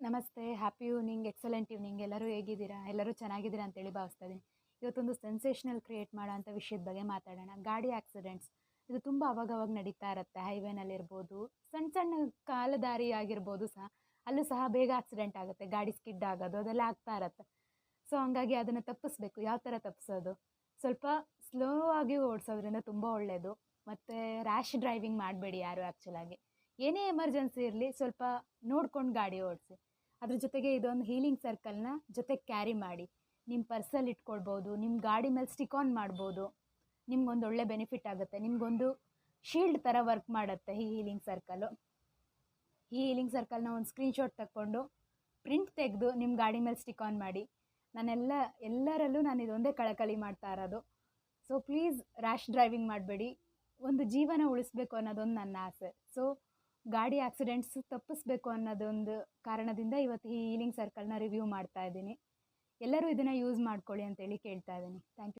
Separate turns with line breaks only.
ನಮಸ್ತೆ happy evening excellent evening ಎಲ್ಲರೂ ಹೇಗಿದ್ದೀರಾ? ಎಲ್ಲರೂ ಚೆನ್ನಾಗಿದ್ದೀರಾ ಅಂತೇಳಿ ಭಾವಿಸ್ತಾ ಇದ್ದೀನಿ ಇವತ್ತೊಂದು ಸೆನ್ಸೇಷನಲ್ ಕ್ರಿಯೇಟ್ ಮಾಡೋಂಥ ವಿಷಯದ ಬಗ್ಗೆ ಮಾತಾಡೋಣ. ಗಾಡಿ ಆಕ್ಸಿಡೆಂಟ್ಸ್ ಇದು ತುಂಬ ಅವಾಗವಾಗ ನಡೀತಾ ಇರುತ್ತೆ. ಹೈವೇನಲ್ಲಿರ್ಬೋದು ಸಣ್ಣ ಸಣ್ಣ ಕಾಲದಾರಿ ಆಗಿರ್ಬೋದು ಸಹ. ಅಲ್ಲೂ ಸಹ ಬೇಗ ಆಕ್ಸಿಡೆಂಟ್ ಆಗುತ್ತೆ. ಗಾಡಿ ಸ್ಕಿಡ್ ಆಗೋದು, ಅದೆಲ್ಲ ಆಗ್ತಾ ಇರುತ್ತೆ. ಸೊ ಹಂಗಾಗಿ ಅದನ್ನು ತಪ್ಪಿಸ್ಬೇಕು. ಯಾವ ಥರ ತಪ್ಪಿಸೋದು ಸ್ವಲ್ಪ ಸ್ಲೋ ಆಗಿ ಓಡಿಸೋದ್ರಿಂದ ತುಂಬ ಒಳ್ಳೆಯದು ಮತ್ತು ರ್ಯಾಶ್ ಡ್ರೈವಿಂಗ್ ಮಾಡಬೇಡಿ ಯಾರು ಆ್ಯಕ್ಚುಲಾಗಿ ಏನೇ ಎಮರ್ಜೆನ್ಸಿ ಇರಲಿ ಸ್ವಲ್ಪ ನೋಡ್ಕೊಂಡು ಗಾಡಿ ಓಡಿಸಿ. ಅದ್ರ ಜೊತೆಗೆ ಇದೊಂದು ಹೀಲಿಂಗ್ ಸರ್ಕಲ್ನ ಜೊತೆಗೆ ಕ್ಯಾರಿ ಮಾಡಿ. ನಿಮ್ಮ ಪರ್ಸಲ್ಲಿ ಇಟ್ಕೊಳ್ಬೋದು ನಿಮ್ಮ ಗಾಡಿ ಮೇಲೆ ಸ್ಟಿಕ್ ಆನ್ ಮಾಡ್ಬೋದು. ನಿಮ್ಗೊಂದು ಒಳ್ಳೆ ಬೆನಿಫಿಟ್ ಆಗುತ್ತೆ. ನಿಮಗೊಂದು ಶೀಲ್ಡ್ ಥರ ವರ್ಕ್ ಮಾಡುತ್ತೆ ಈ ಹೀಲಿಂಗ್ ಸರ್ಕಲ್ಲು. ಈ ಹೀಲಿಂಗ್ ಸರ್ಕಲ್ನ ಒಂದು ಸ್ಕ್ರೀನ್ಶಾಟ್ ತಗೊಂಡು ಪ್ರಿಂಟ್ ತೆಗೆದು ನಿಮ್ಮ ಗಾಡಿ ಮೇಲೆ ಸ್ಟಿಕ್ ಆನ್ ಮಾಡಿ. ನಾನೆಲ್ಲ, ಎಲ್ಲರಲ್ಲೂ ನಾನು ಇದೊಂದೇ ಕಳಕಳಿ ಮಾಡ್ತಾ ಇರೋದು. ಸೊ ಪ್ಲೀಸ್ ರ್ಯಾಶ್ ಡ್ರೈವಿಂಗ್ ಮಾಡಬೇಡಿ. ಒಂದು ಜೀವನ ಉಳಿಸ್ಬೇಕು ಅನ್ನೋದೊಂದು ನನ್ನ ಆಸೆ. ಸೊ ಗಾಡಿ ಆಕ್ಸಿಡೆಂಟ್ಸ್ ತಪ್ಪಿಸ್ಬೇಕು ಅನ್ನೋದೊಂದು ಕಾರಣದಿಂದ ಇವತ್ತು ಈ ಹೀಲಿಂಗ್ ಸರ್ಕಲ್ನ ರಿವ್ಯೂ ಮಾಡ್ತಾ ಇದ್ದೀನಿ. ಎಲ್ಲರೂ ಇದನ್ನು ಯೂಸ್ ಮಾಡ್ಕೊಳ್ಳಿ ಅಂತೇಳಿ ಕೇಳ್ತಾ ಇದ್ದೀನಿ. Thank you